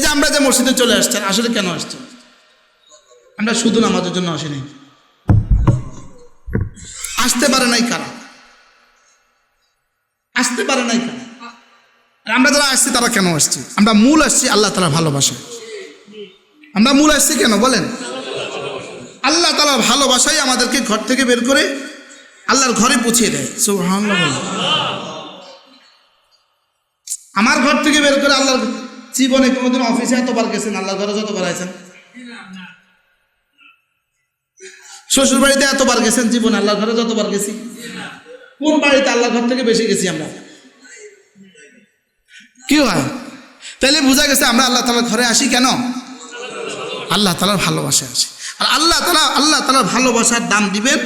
এই যে আমরা যে মসজিদে চলে আসছেন আসলে কেন আসছেন আমরা শুধু নামাজের জন্য আসিনি। আসতে পারে নাই কারা? আসতে পারে নাই কারা? আমরা যারা আসছি, তারা কেন আসছি? আমরা মূল আসছি আল্লাহ তালা ভালোবাসা আমরা মূল আসছি কেন, বলেন? আল্লাহ তালা ভালোবাসাই আমাদেরকে ঘর থেকে বের করে আল্লাহর ঘরে পৌঁছিয়ে দেয়। আমার ঘর থেকে বের করে আল্লাহর জীবনে কোনোদিন অফিসে এতবার গেছেন? আল্লাহর ঘরে যতবার আছেন শ্বশুর বাড়িতে এতবার গেছেন? জীবনে আল্লাহর ঘরে যতবার গেছি? কোন বাড়িতে আল্লাহ ঘর থেকে বেশি গেছি আমরা? কি হয়? তাহলে বোঝা গেছে আমরা আল্লাহ তালার ঘরে আসি কেন? আল্লাহ তালার ভালোবাসা আসি। আর আল্লাহ তালা আল্লাহ তালার ভালোবাসার দাম দিবেন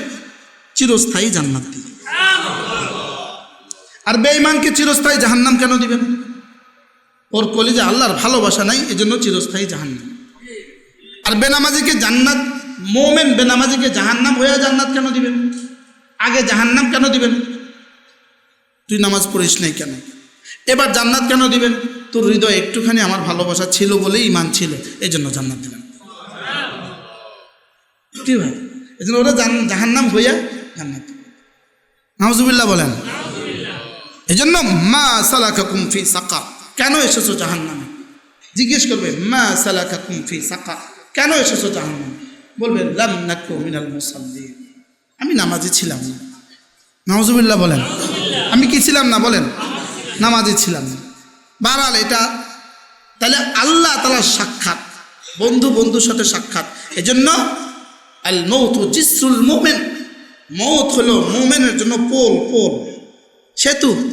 চিরস্থায়ী জান্নাত দিবেন আর বেঈমানকে চিরস্থায়ী জাহান্নাম কেন দিবেন? ওর কলিজে আল্লাহর ভালোবাসা নাই এজন্য চিরস্থায়ী জাহান্নাম। আর বেনামাজিকে জান্নাত মোমেন বেনামাজিকে জাহান্নাম হয়ে জান্নাত কেন দিবেন? আগে জাহান্নাম কেন দিবেন? তুই নামাজ পড়িস নাই কেন? এবার জান্নাত কেন দিবেন? তোর হৃদয় একটুখানি আমার ভালোবাসা ছিল বলেই ইমান ছিল এই জন্য জান্নাত দিলাম। কি ভাই? এই জন্য ওরা জাহান্নাম হইয়া জান্নাত নাহজুবিল্লাহ বলেন। এই জন্য মা সালাকা কুমফি সাকা কেন এসেছ জাহান্নামে? জিজ্ঞেস করবে, মা সালাকা কুমফি সাকা। কেন এসেছ জাহান্নামে? বলবেন লাম নাকু মিনাল মুসাল্লি আমি নামাজি ছিলাম না। নওয়াজুবিল্লাহ বলেন। আমি কি ছিলাম না বলেন? নামাজি ছিলাম না। বারাল এটা। তাহলে আল্লাহ তালার সাক্ষাৎ, বন্ধু বন্ধুর সাথে সাক্ষাৎ। এজন্য আল মৌত জিসরুল মোমেন। মৌত হলো মোমেনের জন্য পোল পোল। সেতু।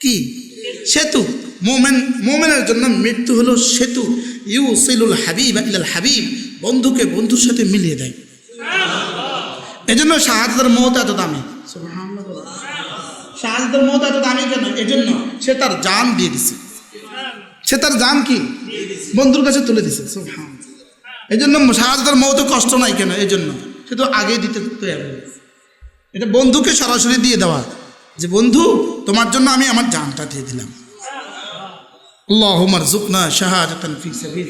কি? সেতু। মোমেন মোমেনের জন্য মৃত্যু হলো সেতু। ইউ সিলুল হাবিব ইলাল হাবিব বন্ধুকে বন্ধুর সাথে মিলিয়ে দেয়। এজন্য শাহাদাতের মত এত দামি। শাহাদাতের মত এত দামি কেন? এজন্য সে তার জান দিয়ে দিছে। সে তার জান কি? বন্ধুর কাছে তুলে দিছে। এই জন্য শাহাদাতের মত কষ্ট নাই কেন? এই জন্য সে তো আগেই দিতে তৈরি এটা বন্ধুকে সরাসরি দিয়ে দেওয়া। যে বন্ধু তোমার জন্য আমি আমার জানটা দিয়ে দিলাম। আল্লাহ হুমার জুকনা শাহাজাতন ফি সাবিল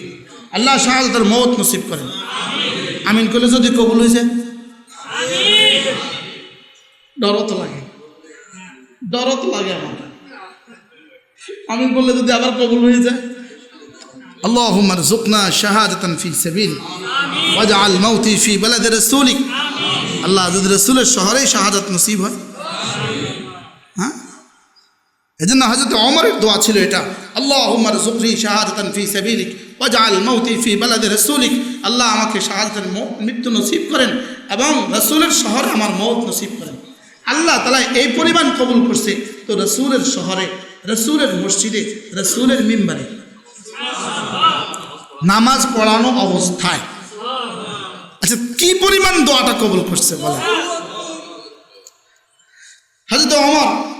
আল্লাহ শাহাজাতের মত নসিব করেন। আমিন করলে যদি কবুল হয়ে যায়? ডরও তো লাগে। ডরও তো লাগে আমার। আমিন বললে যদি আবার কবুল হয়ে যায়? আল্লাহ হুমার জুকনা শাহাজাতন ফি সাবিল ওয়াজআল মাউতি ফি বালাদি রাসূলিক। আল্লাহ যদি রাসূলের শহরে শাহাদাত নসিব হয়? হ্যাঁ? এই জন্য হজরত অমরের দোয়া ছিল এটা। আল্লাহ উমর জুকরি শাহাদাতান ফি সাবিলিক ওয়াজআল মাউতি ফি বালাদি রাসূলিক। আল্লাহ আমাকে শাহাদাতের মৌ- মৃত্যু নসিব করেন এবং রসুলের শহরে আমার মৌত নসিব করেন। আল্লাহ তালা এই পরিমাণ কবুল করছে। তো রসুলের শহরে, রসুলের মসজিদে, রসুলের মিম্বারে নামাজ পড়ানো অবস্থায়। আচ্ছা কি পরিমাণ দোয়াটা কবুল করছে বলে হজরত অমর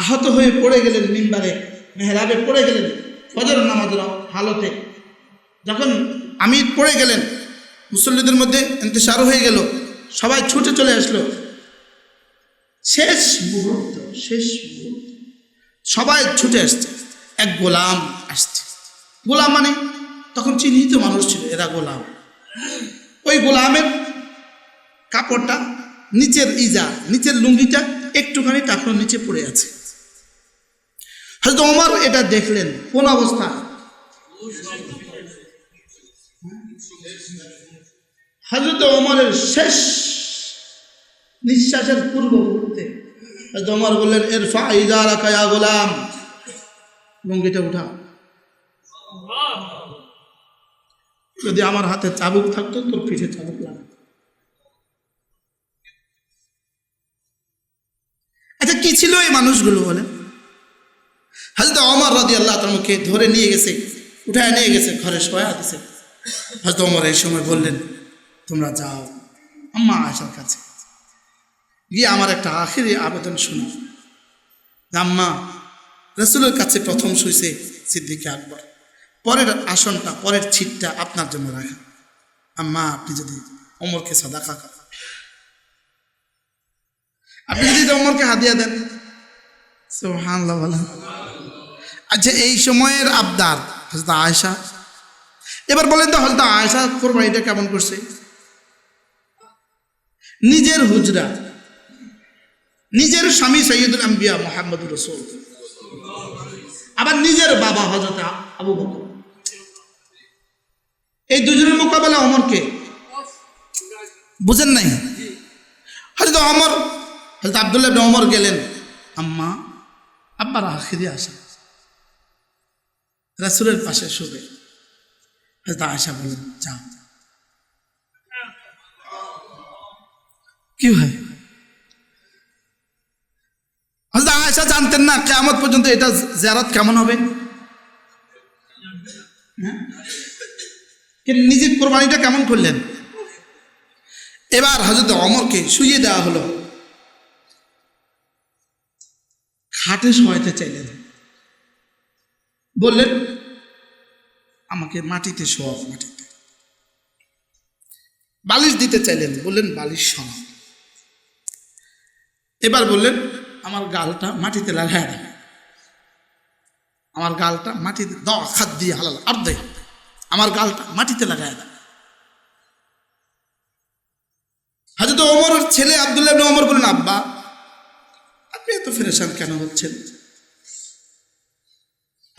আহত হয়ে পড়ে গেলেন মিম্বারে, মেহরাবে পড়ে গেলেন ফজর নামাজের হালতে। যখন আমির পড়ে গেলেন, মুসল্লিদের মধ্যে ইন্তেসার হয়ে গেল, সবাই ছুটে চলে আসলো। শেষ মুহূর্ত শেষ মুহূর্ত। সবাই ছুটে আসছে, এক গোলাম আসছে। গোলাম মানে তখন চিহ্নিত মানুষ ছিল, এরা গোলাম। ওই গোলামের কাপড়টা, নিচের ইজা, নিচের লুঙ্গিটা একটুখানি টাকনোর নিচে পড়ে আছে। হয়তো ওমর এটা দেখলেন, কোন অবস্থা? হজরত ওমরের শেষ নিঃশ্বাসের পূর্ব মুহূর্তে হজরত ওমর বললেন এর ফাইজা রাখায়া গোলাম। লুঙ্গিটা উঠা। যদি আমার হাতে চাবুক থাকতো, তোর পিঠে চাবুক লাগতো। আচ্ছা কি ছিল এই মানুষগুলো বলে হাজরত অমর রাদি আল্লাহ তালকে ধরে নিয়ে গেছে, উঠায় নিয়ে গেছে, ঘরে শোয়া দিছে। হজরত অমর এই সময় বললেন, তোমরা যাও, আম্মা আসার কাছে। গিয়ে আমার একটা আখেরি আবেদন শোনো। আম্মা, রসুলের কাছে প্রথম শুইছে সিদ্দিকে আকবর। পরের আসনটা, পরের ছিটটা আপনার জন্য রাখা। আম্মা, আপনি যদি অমরকে সাদাকা করেন আপনি যদি অমরকে হাদিয়া দেন। সুবহানাল্লাহ বলেন। আচ্ছা এই সময়ের আবদার, হযরত আয়েশা। এবার বলেন তো হয়তো আয়সা কোরবানিটা কেমন করছে? নিজের হুজরা, নিজের স্বামী সৈয়দুল আম্বিয়া মোহাম্মদ রসুল, আবার নিজের বাবা হজরত আবু বকর। এই দুজনের মোকাবেলা অমরকে বুঝেন নাই? হয়তো অমর হয়তো আবদুল্লাহ অমর গেলেন, আম্মা, আব্বার আখিরি আসা। রাসুলের পাশে শুবে। হয়তো আশা বলেন যাও। কি হয় আয়সা জানতেন না কেমন পর্যন্ত এটা জেরাত কেমন হবে। হ্যাঁ? নিজের কোরবানিটা কেমন করলেন? এবার হজরত অমরকে শুয়ে দেওয়া হলো। খাটে শোয়াইতে চাইলেন। বললেন, আমাকে মাটিতে শোয়াও মাটিতে। বালিশ দিতে চাইলেন। বললেন, বালিশ শোনাও এবার বললেন, আমার গালটা মাটিতে লাগায় দেয় আমার গালটা মাটিতে দ খাদ দিয়ে হালাল, আর দে আমার গালটা মাটিতে লাগায় দেয় হাজরত ওমরের ছেলে আবদুল্লাহ ওমর বলেন আব্বা, আপনি এত ফেরেশান কেন হচ্ছেন?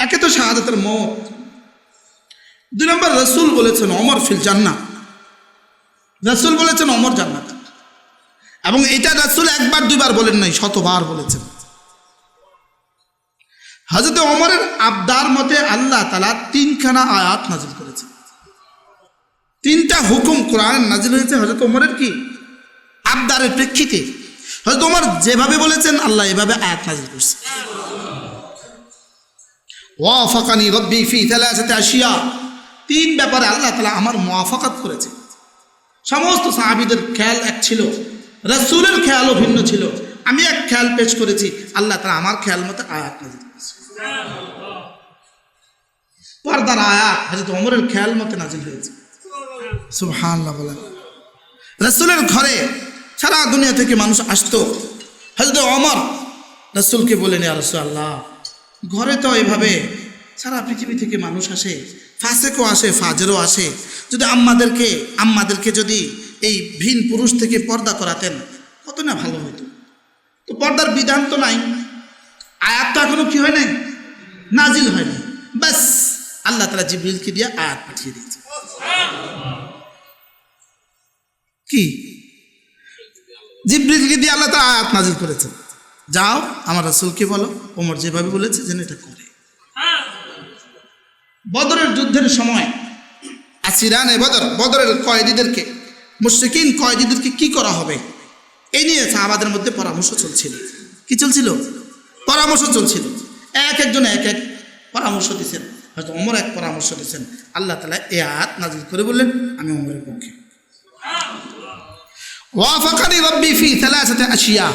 একে তো শাহাদাতের মত দুই নম্বর, রসুল বলেছেন অমর ফিল জান্নাত। রসুল বলেছেন অমর জান্নাত। এবং এটা রসুল একবার, দুইবার বলেন নাই, শতবার বলেছেন। হজরত অমরের আবদার মতে আল্লাহ তালা তিনখানা আয়াত নাজিল করেছে তিনটা হুকুম কোরআন নাজিল হয়েছে হজরত ওমরের কি? আবদারের প্রেক্ষিতে। হয়তো ওমর যেভাবে বলেছেন, আল্লাহ এভাবে আয়াত নাজিল করছে। ওয়াফাকানি রব্বি ফি আসিয়া তিন ব্যাপারে আল্লাহ তালা আমার করেছে। সমস্ত সাহাবিদের খেয়াল এক ছিল, রসুলের খেয়ালও ভিন্ন ছিল। আমি এক খেয়াল পেশ করেছি, আল্লাহ তালা আমার খেয়াল মতো আয়াত করেছে। পর্দার আয়াত ওমরের খেয়াল মতো নাজিল হয়েছে। সুবহানাল্লাহ রসুলের ঘরে সারা দুনিয়া থেকে মানুষ আসতো। হজরত অমর রসুলকে বলেন, ইয়া রসুল আল্লাহ ঘরে তো এভাবে সারা পৃথিবী থেকে মানুষ আসে, ফাসেকও আসে, ফাজেরও আসে। যদি আম্মাদেরকে আম্মাদেরকে যদি এই ভিন পুরুষ থেকে পর্দা করাতেন, কত না ভালো হতো তো পর্দার বিধান তো নাই। আয়াত তো এখনও কি হয় নাই? নাজিল হয়নি ব্যাস, আল্লাহ তালা জিবরিলকে দিয়ে আয়াত পাঠিয়ে দিয়েছে। কি? জিব্রিলকে দিয়ে আল্লাহ তালা আয়াত নাজিল করেছে যাও, আমার রাসুলকে বলো, ওমর যেভাবে বলেছে যেন এটা করে। বদরের যুদ্ধের সময়, আসিরানে বদর, বদরের কয়েদিদেরকে, মুশরিকিন কয়েদিদেরকে কি করা হবে? এই নিয়ে সাহাবাদের মধ্যে পরামর্শ চলছিল। কি চলছিল? পরামর্শ চলছিল। এক একজন এক এক পরামর্শ দিচ্ছেন হয়তো অমর এক পরামর্শ দিচ্ছেন আল্লাহ তালা এ আয়াত নাজিল করে বললেন, আমি অমরের পক্ষে। ওয়াফাকানি রব্বি ফি সাথে আসিয়া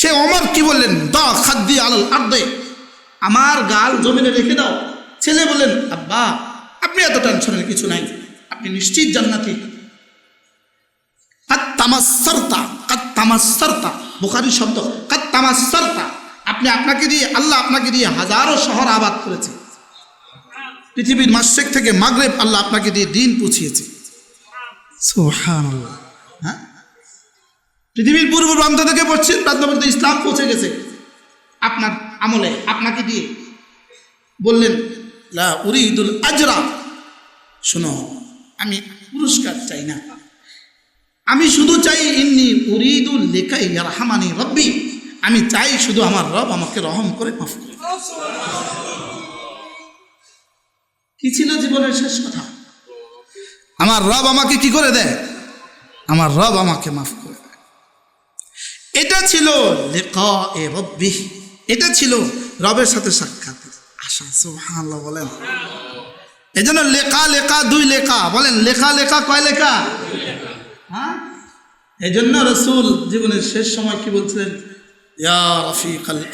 সে অমর কি বললেন? দ খাদ্দি আলাল আর্দে। আমার গাল জমিনে রেখে দাও। ছেলে বললেন আব্বা আপনি এত টেনশনের কিছু নাই। আপনি নিশ্চিত জান্নাতি। কাত তামাসসারতা কাত তামাসসারতা বুখারী শব্দ কাত তামাসসারতা আপনি আপনাকে দিয়ে আল্লাহ আপনাকে দিয়ে হাজারো শহর আবাদ করেছে। পৃথিবীর মাসেক থেকে মাগরেব আল্লাহ আপনাকে দিয়ে দিন পুছিয়েছে। সুবহানাল্লাহ। হ্যাঁ? পৃথিবীর পূর্ব প্রান্ত থেকে পশ্চিম প্রান্ত পর্যন্ত ইসলাম পৌঁছে গেছে। আপনার আমলে, আপনাকে দিয়ে। বললেন, লা উরিদুল আজরা। শোনো, আমি পুরস্কার চাই না। আমি শুধু চাই, ইন্নি উরিদুল লেখাই রাহমানি রব্বি। আমি চাই শুধু আমার রব আমাকে রহম করে মাফ করে। কি ছিল জীবনের শেষ কথা? আমার রব আমাকে কি করে দেয়? আমার রব আমাকে মাফ করে। এটা ছিল রব্বি এটা ছিল রবের সাথে সাক্ষাৎ। আশা বলেন। এজন্য লেখা লেখা, দুই লেখা। বলেন, লেখা লেখা, কয় লেখা? হ্যাঁ? এই জন্য রসুল জীবনের শেষ সময় কি বলছিলেন? ইয়া রফিক আল।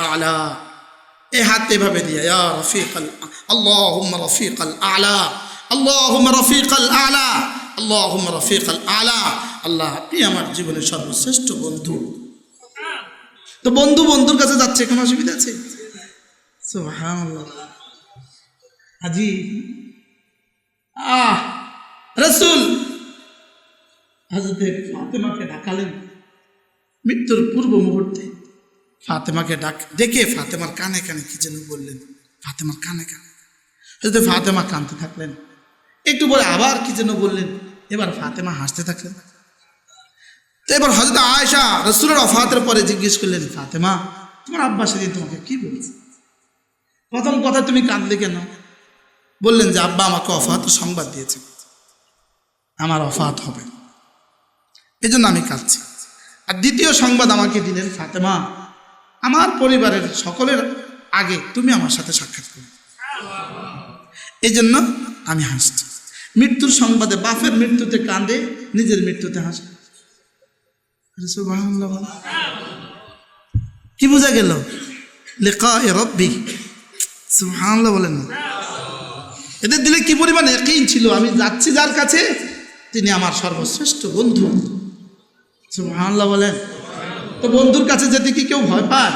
এ হাত এভাবে দিয়ে, ইয়া রফিক আল আল্লাহুম্মা রফিক আল। আলা আল্লাহুম্মা রফিক আল। আলা আল্লাহুম্মা রফিক আল আলা। আল্লাহ, আপনি আমার জীবনের সর্বশ্রেষ্ঠ বন্ধু। তো বন্ধু বন্ধুর কাছে যাচ্ছে, কোনো অসুবিধা আছে? হাজি, আহ, রসুল। হাজরতে ফাতেমাকে ডাকালেন। মৃত্যুর পূর্ব মুহূর্তে ফাতেমাকে ডাক, ডেকে ফাতেমার কানে কানে কি যেন বললেন। ফাতেমার কানে কানে। হয়তো ফাতেমা কানতে থাকলেন। একটু পরে আবার কি যেন বললেন। এবার ফাতেমা হাসতে থাকলেন। এবার হজরত আয়সা রসুলের অফাতের পরে জিজ্ঞেস করলেন, ফাতেমা, তোমার আব্বা সেদিন তোমাকে কি বলেছে? প্রথম কথা তুমি কাঁদলে কেন? বললেন যে, আব্বা আমাকে অফাতের সংবাদ দিয়েছে। আমার অফাত হবে। এই জন্য আমি কাঁদছি। আর দ্বিতীয় সংবাদ আমাকে দিলেন, ফাতেমা, আমার পরিবারের সকলের আগে তুমি আমার সাথে সাক্ষাৎ করো। এই জন্য আমি হাসছি। মৃত্যুর সংবাদে বাপের মৃত্যুতে কাঁদে, নিজের মৃত্যুতে হাসে। কি বোঝা গেল? লেখা এ রব্বি। সুবহানাল্লাহ বলেন না। এদের দিলে কি পরিমাণ একই ছিল? আমি যাচ্ছি যার কাছে, তিনি আমার সর্বশ্রেষ্ঠ বন্ধু। সুবহানাল্লাহ বলেন। তো বন্ধুর কাছে যেতে কি কেউ ভয় পায়?